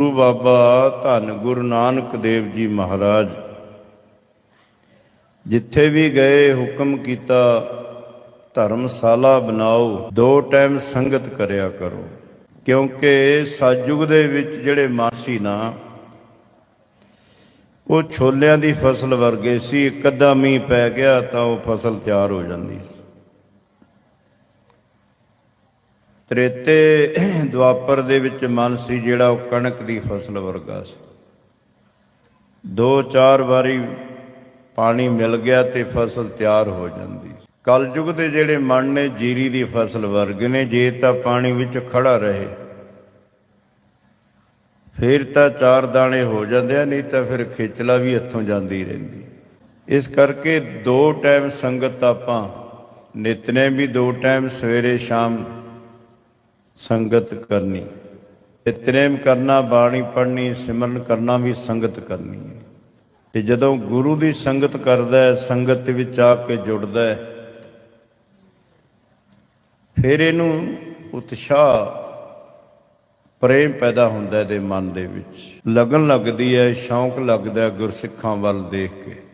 ਗੁਰੂ ਬਾਬਾ ਧੰਨ ਗੁਰੂ ਨਾਨਕ ਦੇਵ ਜੀ ਮਹਾਰਾਜ। ਜਿੱਥੇ ਵੀ ਗਏ, ਹੁਕਮ ਕੀਤਾ, ਧਰਮਸ਼ਾਲਾ ਬਣਾਓ, ਦੋ ਟਾਈਮ ਸੰਗਤ ਕਰਿਆ ਕਰੋ। ਕਿਉਂਕਿ ਸਾਜੁਗ ਦੇ ਵਿੱਚ ਜਿਹੜੇ ਮਾਸੀ ਨਾ, ਉਹ ਛੋਲਿਆਂ ਦੀ ਫਸਲ ਵਰਗੇ ਸੀ, ਇੱਕ ਅੱਧਾ ਮੀਂਹ ਪੈ ਗਿਆ ਤਾਂ ਉਹ ਫਸਲ ਤਿਆਰ ਹੋ ਜਾਂਦੀ ਸੀ। ਤ੍ਰੇਤੇ ਦੁਆਪਰ ਦੇ ਵਿੱਚ ਮਨ ਸੀ ਜਿਹੜਾ ਉਹ ਕਣਕ ਦੀ ਫਸਲ ਵਰਗਾ ਸੀ। ਦੋ ਚਾਰ ਵਾਰੀ ਪਾਣੀ ਮਿਲ ਗਿਆ ਤੇ ਫਸਲ ਤਿਆਰ ਹੋ ਜਾਂਦੀ ਕਲਯੁਗ ਦੇ ਜਿਹੜੇ ਮਨ ਨੇ ਜੀਰੀ ਦੀ ਫਸਲ ਵਰਗੇ ਨੇ, ਜੇ ਤਾਂ ਪਾਣੀ ਵਿੱਚ ਖੜਾ ਰਹੇ, ਫਿਰ ਤਾਂ ਚਾਰ ਦਾਣੇ ਹੋ ਜਾਂਦੇ ਆ, ਨਹੀਂ ਤਾਂ ਫਿਰ ਖੇਚਲਾ ਵੀ ਇੱਥੋਂ ਜਾਂਦੀ ਰਹਿੰਦੀ। ਇਸ ਕਰਕੇ ਦੋ ਟਾਈਮ ਸੰਗਤ ਆਪਾਂ ਨਿਤਨੇ ਵੀ ਦੋ ਟਾਈਮ ਸਵੇਰੇ ਸ਼ਾਮ ਸੰਗਤ ਕਰਨੀ ਨਿਤਨੇਮ ਕਰਨਾ, ਬਾਣੀ ਪੜ੍ਹਨੀ, ਸਿਮਰਨ ਕਰਨਾ ਵੀ ਸੰਗਤ ਕਰਨੀ ਹੈ। ਤੇ ਜਦੋਂ ਗੁਰੂ ਦੀ ਸੰਗਤ ਕਰਦਾ ਹੈ, ਸੰਗਤ ਵਿੱਚ ਆ ਕੇ ਜੁੜਦਾ ਹੈ, ਫਿਰ ਇਹਨੂੰ ਉਤਸ਼ਾਹ, ਪ੍ਰੇਮ ਪੈਦਾ ਹੁੰਦਾ ਇਹਦੇ ਮਨ ਦੇ ਵਿੱਚ। ਲਗਨ ਲੱਗਦੀ ਹੈ, ਸ਼ੌਂਕ ਲੱਗਦਾ ਗੁਰਸਿੱਖਾਂ ਵੱਲ ਦੇਖ ਕੇ।